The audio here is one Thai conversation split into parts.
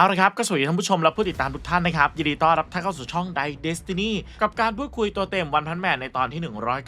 เอาละครับก็สวัสดีท่านผู้ชมและผู้ติดตามทุกท่านนะครับ ยินดีต้อนรับท่านเข้าสู่ช่อง d ด Destiny กับการพูดคุยตัวเต็มวันพันแมนในตอนที่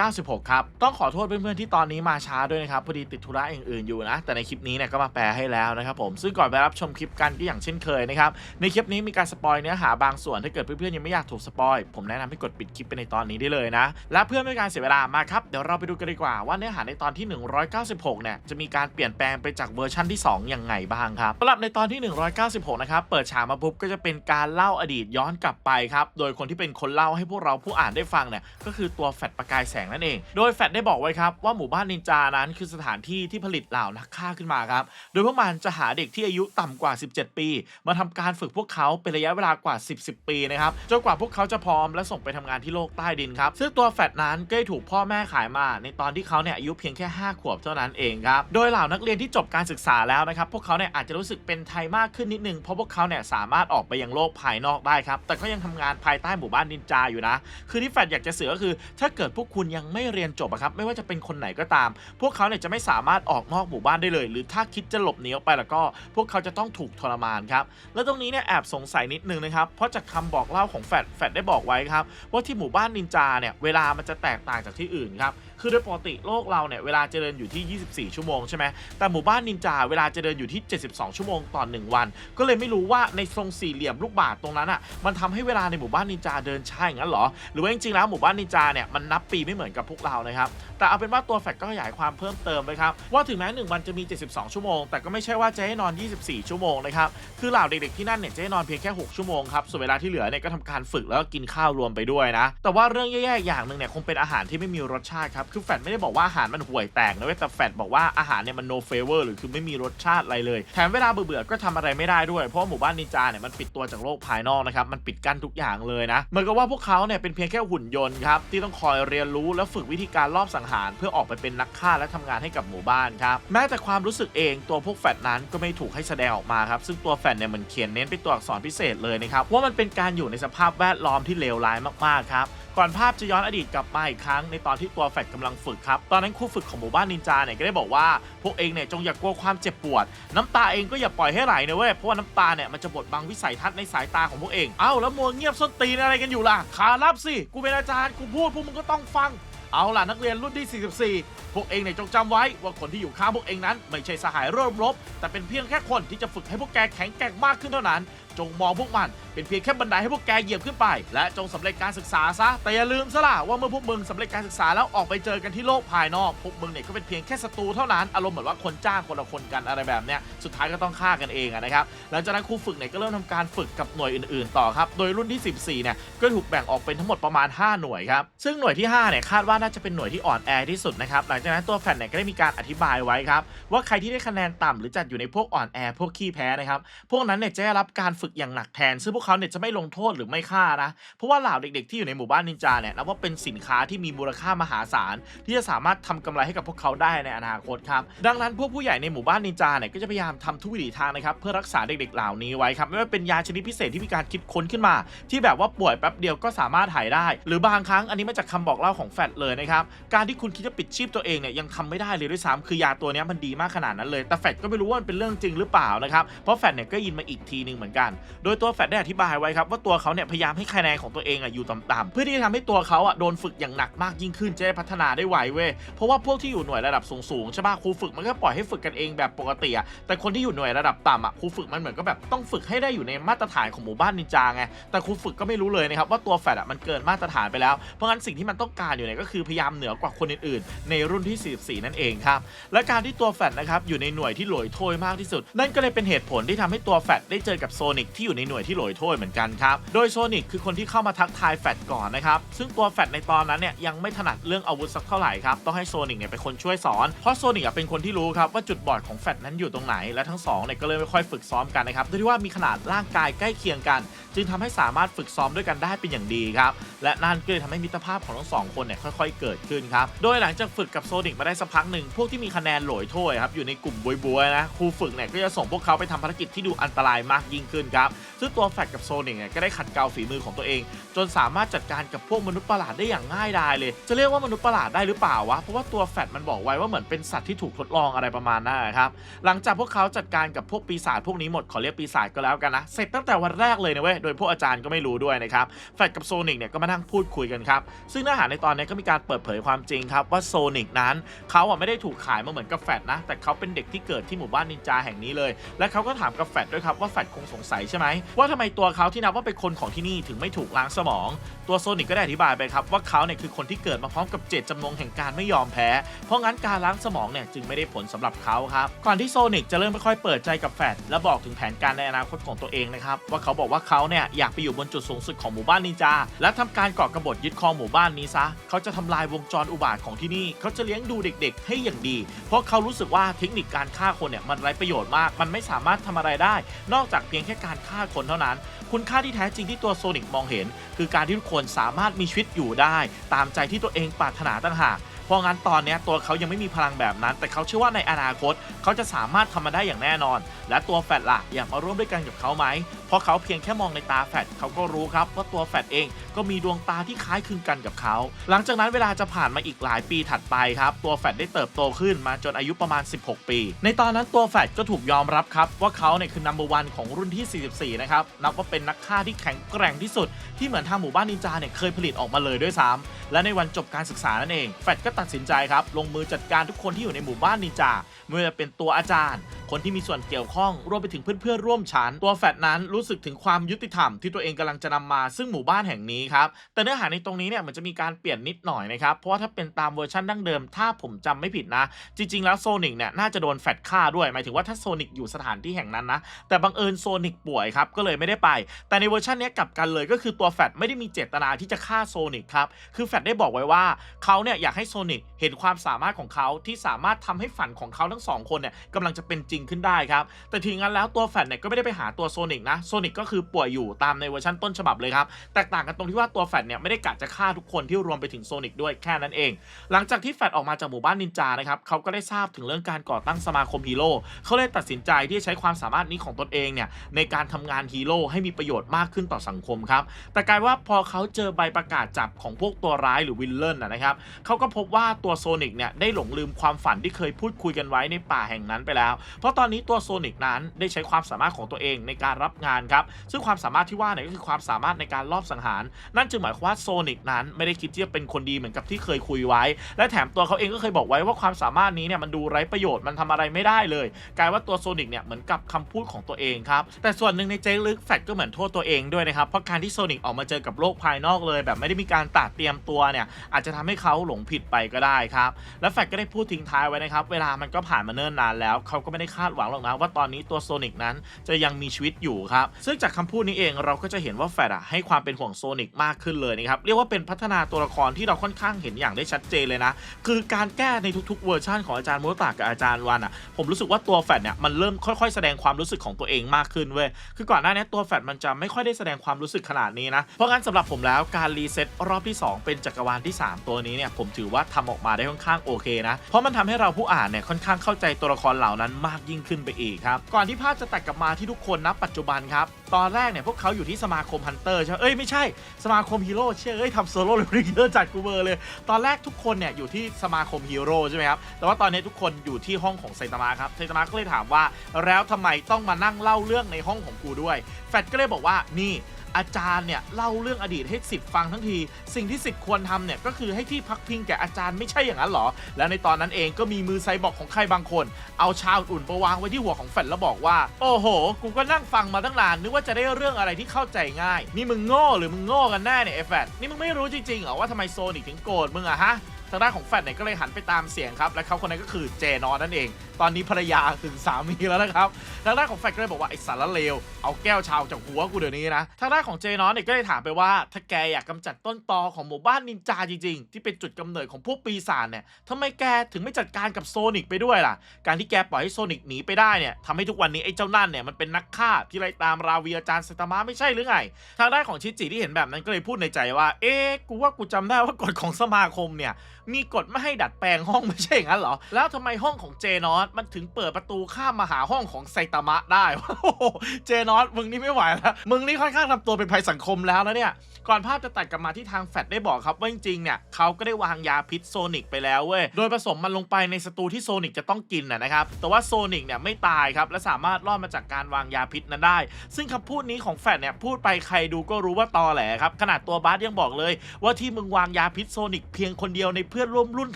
196 ครับ ต้องขอโทษเพื่อนๆที่ตอนนี้มาช้าด้วยนะครับ พอดีติดธุระอย่างอื่นอยู่นะ แต่ในคลิปนี้เนี่ยก็มาแปลให้แล้วนะครับผม ซึ่งก่อนไปรับชมคลิปกันก็อย่างเช่นเคยนะครับ ในคลิปนี้มีการสปอยเนื้อหาบางส่วนถ้าเกิดเพื่อนๆยังไม่อยากถูกสปอยผมแนะนำให้กดปิดคลิปไปในตอนนี้ได้เลยนะและเพื่อไม่ให้การเสียเวลามาครับเดี๋ยวเราไปดูกันดีกว่าว่าเนื้อหาในตอนที่ 196เนี่ยจะมีการเปลี่ยนแปลงไปจากเวอร์ชันที่ 2 ยังไงบ้างครับสำหรับในตอนที่ 196นะครับเปิดฉากมาปุ๊บก็จะเป็นการเล่าอดีตย้อนกลับไปครับ โดยคนที่เป็นคนเล่าให้พวกเราผู้อ่านได้ฟังเนี่ยก็คือตัวแฟดประกายแสงนั่นเอง โดยแฟดได้บอกไว้ครับว่าหมู่บ้านนินจานั้นคือสถานที่ที่ผลิตเหล่านักฆ่าขึ้นมาครับ โดยพวกมันจะหาเด็กที่อายุต่ำกว่า 17 ปี มาทำการฝึกพวกเขาเป็นระยะเวลากว่า 10 10 ปีนะครับจนกว่าพวกเขาจะพร้อมและส่งไปทำงานที่โลกใต้ดินครับซึ่งตัวแฟดนั้นก็ได้ถูกพ่อแม่ขายมาในตอนที่เขาเนี่ยอายุเพียงแค่ 5 ขวบเท่านั้นเองครับโดยเหล่านักเรียนที่จบการศึกษาแล้วนะครับพวกเขาเนี่ยอาจจะรู้สึกเป็นไทยมากขึ้นนิดนึงเพราะพวกเขาเนี่ยสามารถออกไปยังโลกภายนอกได้ครับ แต่ก็ยังทำงานภายใต้หมู่บ้านนินจาอยู่นะ คือที่แฟดอยากจะเสือก็คือ ถ้าเกิดพวกคุณยังไม่เรียนจบครับ ไม่ว่าจะเป็นคนไหนก็ตาม พวกเขาเนี่ยจะไม่สามารถออกนอกหมู่บ้านได้เลย หรือถ้าคิดจะหลบหนีออกไปแล้วก็ พวกเขาจะต้องถูกทรมานครับ แล้วตรงนี้เนี่ยแอบสงสัยนิดนึงนะครับ เพราะจากคำบอกเล่าของแฟดแฟดได้บอกไว้ครับ ว่าที่หมู่บ้านนินจาเนี่ยเวลามันจะแตกต่างจากที่อื่นครับ คือโดยปกติโลกเราเนี่ยเวลาจะเดินอยู่ที่ 24 ชั่วโมงใช่ไหมแต่หมู่บ้านนินจาเวลาจะเดินอยู่ที่ 72 ชั่วโมงต่อ1วัน ก็เลยไม่รู้ว่าในทรงสี่เหลี่ยมลูกบาศก์ตรงนั้นอะมันทำให้เวลาในหมู่บ้านนินจาเดินช้าอย่างนั้นเหรอ หรือว่าจริงๆแล้วหมู่บ้านนินจาเนี่ยมันนับปีไม่เหมือนกับพวกเรานะครับแต่เอาเป็นว่าตัวแฟกก็ขยายความเพิ่มเติมไปครับว่าถึงแม้หนึ่งวันจะมี 72 ชั่วโมง แต่ก็ไม่ใช่ว่าจะให้นอน 24 ชั่วโมงนะครับคือเหล่าเด็กๆที่นั่นเนี่ยจะให้นอนเพียงแค่ 6 ชั่วโมงครับส่วนเวลาที่เหลือเนี่ยก็ทำการฝึกแล้วก็กินข้าวรวมไปด้วยนะ แต่ว่าเรื่องแย่ๆอย่างหนึ่งเนี่ยคงเป็นอาหารที่ไม่มีรสชาติครับคือแฟดไม่ได้บอกว่าอาหารมันห่วยแตกนะเว้ยแต่แฟดบอกว่าอาหารเนี่ยมัน no flavor หรือคือไม่มีรสชาติอะไรเลย แถมเวลาเบื่อๆก็ทำอะไรไม่ได้ด้วยเพราะว่าหมู่บ้านนินจาเนี่ยมันปิดตัวจากโลกภายนอกนะครับมันปิดกั้นทุกอย่างเลยนะเหมือนกับว่าพวกเขาเนี่ยเป็นเพียงแค่หุ่นยนต์ครับที่ต้องคอยเรียนรู้และฝึกวิธีการลอบสังหาร เพื่อออกไปเป็นนักฆ่าและทำงานให้กับหมู่บ้านครับแม้แต่ความรู้สึกเองตัวพวกแฟดนั้นก็ไม่ถูกให้แสดงออกมาครับซึ่งตัวแฟดเนี่ยมันเขียนเน้นเป็นตัวอักษรพิเศษเลยนะครับว่ามันเป็นการอยู่ในสภาพแวดล้อมที่เลวร้ายมากๆครับ ก่อนภาพจะย้อนอดีตกลับมาอีกครั้งในตอนที่ตัวแฟดกำลังฝึกครับ ตอนนั้นครูฝึกของหมู่บ้านนินจาเนี่ยก็ได้บอกว่า พวกเองเนี่ยจงอย่ากลัวความเจ็บปวด น้ำตาเองก็อย่าปล่อยให้ไหลนะเว้ยเพราะว่าน้ำตาเนี่ยมันจะบดบังวิสัยทัศน์ในสายตาของพวกเองเอ้าแล้วมัวเงียบส้นตีนอะไรกันอยู่ล่ะขารับสิกูเป็นอาจารย์กูพูดพวกมึงก็ต้องฟัง เอาล่ะนักเรียนรุ่นที่ 44 พวกเองเนี่ยจงจำไว้ว่าคนที่อยู่ข้างพวกเองนั้น ไม่ใช่สหายร่วมรบ แต่เป็นเพียงแค่คนที่จะฝึกให้พวกแกแข็งแกร่งมากขึ้นเท่านั้น จงมองพวกมัน เป็นเพียงแค่บันไดให้พวกแกเหยียบขึ้นไป และจงสำเร็จการศึกษาซะ แต่อย่าลืมซะล่ะว่าเมื่อพวกมึงสำเร็จการศึกษาแล้วออกไปเจอกันที่โลกภายนอก พวกมึงเนี่ยก็เป็นเพียงแค่ศัตรูเท่านั้น อารมณ์เหมือนว่าคนจ้างคนละคนกันอะไรแบบเนี้ย สุดท้ายก็ต้องฆ่ากันเองนะครับ หลังจากนั้นครูฝึกเนี่ยก็เริ่มทำการฝึกกับหน่วยอื่นๆ ต่อครับ โดยรุ่นที่ 14 เนี่ย ก็ถูกแบ่งออกเป็นทั้งหมดประมาณ 5 หน่วยครับ ซึ่งหน่วยที่5เนี่ยคาดว่าน่าจะเป็นหน่วยที่อ่อนแอที่สุดนะครับหลังจากนั้นตัวแฟนเนี่ยก็ได้มีการอธิบายไว้ครับว่าใครที่ได้คะแนนต่ำหรือจัดอยู่ในพวกอ่อนแอพวกขี้แพ้นะครับพวกนั้นเนี่ยจะได้รับการฝึกอย่างหนักแทน ซึ่งพวกเขาเนี่ยจะไม่ลงโทษหรือไม่ฆ่านะเพราะว่าเหล่าเด็กๆที่อยู่ในหมู่บ้านนินจาเนี่ยนับว่าเป็นสินค้าที่มีมูลค่ามหาศาล ที่จะสามารถทำกำไรให้กับพวกเขาได้ในอนาคตครับดังนั้นพวกผู้ใหญ่ในหมู่บ้านนินจาเนี่ยก็จะพยายามทำทุกวิถีทางนะครับเพื่อรักษาเด็กๆเหล่านี้ไว้ครับไม่ว่าเป็นยาชนิดพิเศษที่มีการคิดค้นขึ้นมา ที่แบบว่าป่วยแป๊บเดียวก็สามารถหายได้ หรือบางครั้งอันนี้มาจากคำบอกเล่าของแฟดเลยนะครับ การที่คุณคิดจะปิดชีพตัวเองเนี่ยยังทำไม่ได้เลยด้วยซ้ำคือยาตัวนี้มันดีมากขนาดนั้นเลย แต่แฟดก็ไม่รู้ว่ามันเป็นเรื่องจริงหรือเปล่านะครับ เพราะแฟดเนี่ยก็ยินมาอีกทีหนึงเหมือนกัน โดยตัวแฟดได้อธิบายไว้ครับว่าตัวเขาเนี่ยพยายามให้คะแนนของตัวเองอะอยู่ต่ำๆเพื่อที่จะทำให้ตัวเขาอะโดนฝึกอย่างหนักมากยิ่งขึ้นจะได้พัฒนาได้ไวเว้ย เพราะว่าพวกที่อยู่หน่วยระดับสูงๆใช่ป่ะครูฝึกมันก็ปล่อยให้ฝึกกันเองแบบปกติอะ แต่คนที่อยู่หน่วยระดับต่ำอะครูฝึกมันเหมือนก็แบบต้องฝึกให้ได้อยู่ในมาตรฐานของหมู่บ้านนินจาไง แต่ครูฝึกก็ไม่รู้เลยนะครับว่าตัวแฟดอะมันเกินมาตรฐานไปแล้ว เพราะงั้นสิ่งที่มันต้องการอยู่เนี่ยก็คือพยายามเหนือกว่าคนอื่นๆ ในรุ่นที่ 44 นั่นเองครับ และการที่ตัวแฟดนะครับอยู่ในหน่วยที่หลอยโถยมากที่สุด นั่นก็เลยเป็นเหตุผลที่ทำให้ตัวแฟดได้เจอกับโซนิกที่อยู่ในหน่วยที่หลอยโถยเหมือนกันครับ โดยโซนิกคือคนที่เข้ามาทักทายแฟดก่อนนะครับ ซึ่งตัวแฟดในตอนนั้นเนี่ยยังไม่ถนัดเรื่องอาวุธสักเท่าไหร่ครับ ต้องให้โซนิกเนี่ยเป็นคนช่วยสอน เพราะโซนิกเป็นคนที่รู้ครับว่าจุดบอดของแฟดนั้นอยู่ตรงไหน และทั้งสองเนี่ยก็เลยไม่ค่อยฝึกซ้อมกันนะครับด้วยที่ว่ามีขนาดร่างกายใกล้เคียงกัน จึงทำให้สามารถฝึกซ้อมด้วยกันได้เป็นอย่างดีครับ และนั่นก็เลยทำให้มิตรภาพของทั้งสองคนเนี่ยค่อยเกิดขึ้นครับ โดยหลังจากฝึกกับโซนิกมาได้สักพักหนึ่ง พวกที่มีคะแนนโหลอยถ้วยครับอยู่ในกลุ่มบวยๆนะครูฝึกเนี่ยก็จะส่งพวกเขาไปทำภารกิจที่ดูอันตรายมากยิ่งขึ้นครับ ซึ่งตัวแฟดกับโซนิกเนี่ยก็ได้ขัดเกลาฝีมือของตัวเอง จนสามารถจัดการกับพวกมนุษย์ประหลาดได้อย่างง่ายดายเลย จะเรียกว่ามนุษย์ประหลาดได้หรือเปล่าวะเพราะว่าตัวแฟดมันบอกไว้ว่าเหมือนเป็นสัตว์ที่ถูกทดลองอะไรประมาณนั้นนะครับหลังจากพวกเขาจัดการกับพวกปีศาจพวกนี้หมดขอเรียกปีศาจก็แล้วกันนะเสร็จตั้งแต่วันแรกเลยนะเว้ยโดยพวกอาจารย์ก็ไม่รู้ด้วยนะครับแฟดกับโซนิกเนี่ยก็มานั่งพูดคุยกันครับซึ่งเนื้อหาในตอนนี้ก็มีการเปิดเผยความจริงครับว่าโซนิกนั้นเขาอะไม่ได้ถูกขายมาเหมือนกับแฟดนะ แต่เขาเป็นเด็กที่เกิดที่หมู่บ้านนินจาแห่งนี้เลย และเขาก็ถามกับแฟดด้วยครับว่าแฟดคงสงสัยใช่ไหมว่าทำไมตัวเขาที่นับว่าเป็นคนของที่นี่ถึงไม่ถูกล้างสมอง ตัวโซนิกก็ได้อธิบายไปครับว่าเขาเนี่ยคือคนที่เกิดมาพร้อมกับเจตจำนงแห่งการไม่ยอมแพ้ เพราะงั้นการล้างสมองเนี่ยจึงไม่ได้ผลสำหรับเขาครับก่อนที่โซนิกจะเริ่มค่อยๆเปิดใจกับแฟดและบอกถึงแผนการในอนาคตของตัวเองนะครับว่าเขาบอกว่าเขาเนี่ยอยากไปอยู่บนจุดสูงสุดของหมู่บ้านนินจา และทำการก่อกบฏยึดครองหมู่บ้านนี้ซะเขาจะทำลายวงจรอุบาทของที่นี่ เขาจะเลี้ยงดูเด็กๆ ให้อย่างดี เพราะเขารู้สึกว่าเทคนิคการฆ่าคนเนี่ยมันไร้ประโยชน์มาก มันไม่สามารถทำอะไรได้ นอกจากเพียงแค่การฆ่าคนเท่านั้น คุณค่าที่แท้จริงที่ตัวโซนิกมองเห็น คือการที่ทุกคนสามารถมีชีวิตอยู่ได้ ตามใจที่ตัวเองปรารถนาต่างหากเพราะงั้นตอนนี้ตัวเขายังไม่มีพลังแบบนั้น แต่เขาเชื่อว่าในอนาคต เขาจะสามารถทำมาได้อย่างแน่นอน และตัวแฟดล่ะอยากมาร่วมด้วยกันกับเขาไหม เพราะเขาเพียงแค่มองในตาแฟดเขาก็รู้ครับว่าตัวแฟดเองก็มีดวงตาที่คล้ายคลึงกันกับเขา หลังจากนั้นเวลาจะผ่านมาอีกหลายปีถัดไปครับตัวแฟดได้เติบโตขึ้นมาจนอายุประมาณ 16 ปี ในตอนนั้นตัวแฟดก็ถูกยอมรับครับว่าเขาเนี่ยคือนัมเบอร์วันของรุ่นที่ 44 นะครับนับว่าเป็นนักฆ่าที่แข็งแกร่งที่สุด ที่เหมือนทางหมู่บ้านนินจาเนี่ยเคยผลิตออกมาเลยด้วยซ้ำและในวันจบการศึกษานั่นเองแฟดก็ตัดสินใจครับลงมือจัดการทุกคนที่อยู่ในหมู่บ้านนินจาไม่ว่าจะเป็นตัวอาจารย์ คนที่มีส่วนเกี่ยวข้องรวมไปถึงเพื่อนๆร่วมชั้น ตัวแฟดนั้นรู้สึกถึงความยุติธรรมที่ตัวเองกำลังจะนำมาซึ่งหมู่บ้านแห่งนี้ครับแต่เนื้อหาในตรงนี้เนี่ยมันจะมีการเปลี่ยนนิดหน่อยนะครับเพราะว่าถ้าเป็นตามเวอร์ชันดั้งเดิม ถ้าผมจำไม่ผิดนะ จริง ๆ แล้วโซนิกเนี่ยน่าจะโดนแฟดฆ่าด้วยหมายถึงว่าถ้าโซนิกอยู่สถานที่แห่งนั้นนะแต่บังเอิญโซนิกป่วยครับก็เลยไม่ได้ไป แต่ในเวอร์ชันนี้กลับกันเลยก็คือตัวแฟดไม่ได้มีเจตนาที่จะฆ่าโซนิกครับคือแฟดได้บอกไว้ว่าเขาเนี่ยอยากให้โซนิกเห็นความสามารถของเขาที่สามารถทำให้ฝันของเขาทั้งสองคนเนี่ยกำลังจะเป็นจริงขึ้นได้ครับ แต่ทีงั้นแล้วตัวแฟดเนี่ยก็ไม่ได้ไปหาตัวโซนิกนะโซนิกก็คือป่วยอยู่ตามในเวอร์ชันต้นฉบับเลยครับ แตกต่างกันตรงที่ว่าตัวแฟดเนี่ยไม่ได้กะจะฆ่าทุกคนที่รวมไปถึงโซนิกด้วยแค่นั้นเอง หลังจากที่แฟดออกมาจากหมู่บ้านนินจานะครับเขาก็ได้ทราบถึงเรื่องการก่อตั้งสมาคมฮีโร่เขาเลยตัดสินใจที่จะใช้ความสามารถนี้ของตนเองเนี่ยในการทำงานฮีโร่ให้มีประโยชน์มากขึ้นต่อสังคมครับแต่กลายว่าพอเขาเจอใบประกาศจับของพวกตัวร้ายหรือวิลเลนนะนะครับเขาก็พบว่าตัวโซนิกเนี่ยได้หลงลืมความฝันที่เคยพูดคุยกันไว้ในป่าแห่งนั้นไปแล้วเพราะตอนนี้ตัวโซนิกนั้นได้ใช้ความสามารถของตัวเองในการรับงานครับ ซึ่งความสามารถที่ว่าเนี่ยก็คือความสามารถในการลอบสังหาร นั่นจึงหมายความว่าโซนิกนั้นไม่ได้คิดที่จะเป็นคนดีเหมือนกับที่เคยคุยไว้ และแถมตัวเขาเองก็เคยบอกไว้ว่าความสามารถนี้เนี่ยมันดูไร้ประโยชน์มันทำอะไรไม่ได้เลย กลายว่าตัวโซนิกเนี่ยเหมือนกับคำพูดของตัวเองครับ แต่ส่วนหนึ่งในใจลึกแฟดก็เหมือนโทษตัวเองด้วยนะครับ เพราะการที่โซนิกออกมาเจอกับโลกภายนอกเลย แบบไม่ได้มีการตัดเตรียมตัวเนี่ยอาจจะทำให้เขาหลงผิดไปก็ได้ครับ และแฟดก็ได้พูดทิ้งท้ายไว้นะครับ เวลามันก็ผ่านมาเนิ่นนานแล้วเขาก็ไม่ได้คาดหวังหรอกนะว่าตอนนี้ตัวโซนิกนั้นจะยังมีชีวิตอยู่ครับ ซึ่งจากคำพูดนี้เองเราก็จะเห็นว่าแฟดอะให้ความเป็นห่วงโซนิกมากขึ้นเลยนะครับ เรียกว่าเป็นพัฒนาตัวละครที่เราค่อนข้างเห็นอย่างได้ชัดเจนเลยนะ คือการแก้ในทุกๆเวอร์ชันของอาจารย์มุตะกับอาจารย์วันอะผมรู้สึกว่าตัวแฟดเนี่ยมันเริ่มค่อยๆ แสดงความรู้สึกของตัวเองมากขึ้นเว้ยคือก่อนหน้านี้ตัวแฟดมันจะไม่ค่อยได้แสดงความรู้สึกขนาดนี้นะเพราะงั้นสำหรับผมแล้วการรีเซ็ตรอบที่ 2 เป็นจักรวาลที่ 3 ตัวนี้เนี่ยผมถือว่าทำออกมาได้ค่อนข้างโอเคนะเพราะมันทำให้เราผู้อ่านเนี่ยค่อนข้างเข้าใจตัวละครเหล่านั้นมากยิ่งขึ้นไปอีกครับ ก่อนที่ภาพจะตัดกลับมาที่ทุกคนนะปัจจุบันครับ ตอนแรกเนี่ยพวกเขาอยู่ที่สมาคมฮันเตอร์ใช่ไหมเอ้ยไม่ใช่สมาคมฮีโร่เชื่อเอ้ยทำโซโล่เลยเยอะจัดกูเบอร์เลย ตอนแรกทุกคนเนี่ยอยู่ที่สมาคมฮีโร่ใช่ไหมครับ แต่ว่าตอนนี้ทุกคนอยู่ที่ห้องของไซตามะครับไซตามะก็เลยถามว่า แล้วทำไมต้องมานั่งเล่าเรื่องในห้องของกูด้วย แฟตก็เลยบอกว่านี่ อาจารย์เนี่ยเล่าเรื่องอดีตให้สิทธิ์ฟังทั้งที สิ่งที่สิทธิ์ควรทำเนี่ยก็คือให้ที่พักพิงแก่อาจารย์ไม่ใช่อย่างนั้นหรอ แล้วในตอนนั้นเองก็มีมือไซบอกของใครบางคน เอาชาวอุ่นๆไปวางไว้ที่หัวของแฟดแล้วบอกว่า โอ้โห กูก็นั่งฟังมาตั้งนานนึกว่าจะได้เรื่องอะไรที่เข้าใจง่าย นี่มึงโง่หรือมึงโง่กันแน่เนี่ยไอ้แฟดนี่มึงไม่รู้จริงๆเหรอว่าทำไมโซนิกถึงโกรธมึงอะฮะ ทางด้านของแฟดเนี่ยก็เลยหันไปตามเสียงครับ และเขาคนนั้นก็คือเจนอนนั่นเอง ตอนนี้ภรรยาถึงสามีแล้วนะครับ ทางด้านของแฟกก็เลยบอกว่าไอ้สารเลว เอาแก้วชาวจากหัวกูเดี๋ยวนี้นะ ทางด้านของเจนอนเนี่ยก็เลยถามไปว่า ถ้าแกอยากกำจัดต้นตอของหมู่บ้านนินจาจริงๆ ที่เป็นจุดกำเนิดของพวกปีศาจเนี่ยทำไมแกถึงไม่จัดการกับโซนิกไปด้วยล่ะ การที่แกปล่อยให้โซนิกหนีไปได้เนี่ยทำให้ทุกวันนี้ไอ้เจ้านั่นเนี่ยมันเป็นนักฆ่าที่ไล่ตามราวีอาจารย์ไซตามะไม่ใช่หรือไง ทางด้านของชิจิที่เห็นแบบนั้นก็เลยพูดในใจว่า เอ๊ะ กูว่ากูจำได้ว่ากฎของสมาคมเนี่ยมีกฎไม่ให้ดัดแปลงห้องไม่ใช่อย่างนั้นเหรอ แล้วทำไมห้องของเจนอสมันถึงเปิดประตูข้ามมาหาห้องของไซตามะได้โอ้โหเจนอสมึงนี่ไม่ไหวแล้วมึงนี่ค่อนข้างทำตัวเป็นภัยสังคมแล้วนะเนี่ยก่อนภาพจะตัดกลับมาที่ทางแฟดได้บอกครับว่าจริงๆเนี่ยเขาก็ได้วางยาพิษโซนิกไปแล้วเว้ยโดยผสมมันลงไปในสตูที่โซนิกจะต้องกินนะครับแต่ว่าโซนิกเนี่ยไม่ตายครับและสามารถรอดมาจากการวางยาพิษนั้นได้ ซึ่งคำพูดนี้ของแฟดเนี่ยพูดไปใครดูก็รู้ว่าตอแหลครับขนาดตัวบาสยังบอกเลย ว่าที่มึงวางยาพิษโซนิกเพียงคนเดียวในเพื่อนร่วมรุ่น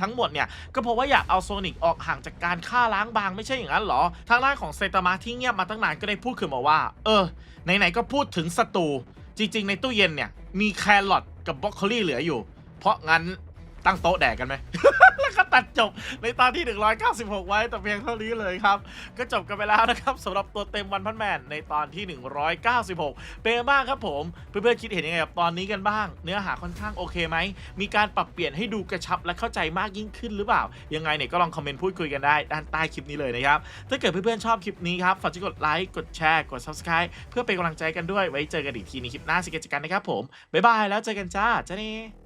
ทั้งหมดเนี่ย ก็เพราะว่าอยากเอาโซนิกออกห่างจากการฆ่าล้างบางไม่ใช่อย่างนั้นหรอ ทางด้านของเซตามะที่เงียบมาตั้งนานก็ได้พูดขึ้นมาว่า เออ ไหนๆก็พูดถึงศัตรูจริง ๆ ในตู้เย็นเนี่ยมีแครอทกับบรอกโคลี่เหลืออยู่ เพราะงั้น ตั้งโต๊ะแดกกันไหม แล้วก็ตัดจบในตอนที่ 196 ไว้แต่เพียงเท่านี้เลยครับ ก็จบกันไปแล้วนะครับสำหรับตัวเต็มวันพันแมนในตอนที่ 196 เป็นบ้างครับผม เพื่อนๆคิดเห็นยังไงกับตอนนี้กันบ้าง เนื้อหาค่อนข้างโอเคไหม มีการปรับเปลี่ยนให้ดูกระชับและเข้าใจมากยิ่งขึ้นหรือเปล่า ยังไงเนี่ยก็ลองคอมเมนต์พูดคุยกันได้ด้านใต้คลิปนี้เลยนะครับ ถ้าเกิดเพื่อนๆชอบคลิปนี้ครับฝากกดไลค์กดแชร์กด subscribe เพื่อเป็นกำลังใจกันด้วยไว้เจอกันอีกทีในคลิปหน้าสิกเจกันนะครับผมบ๊ายบายแล้วเจอกันจ้าจ้าเน่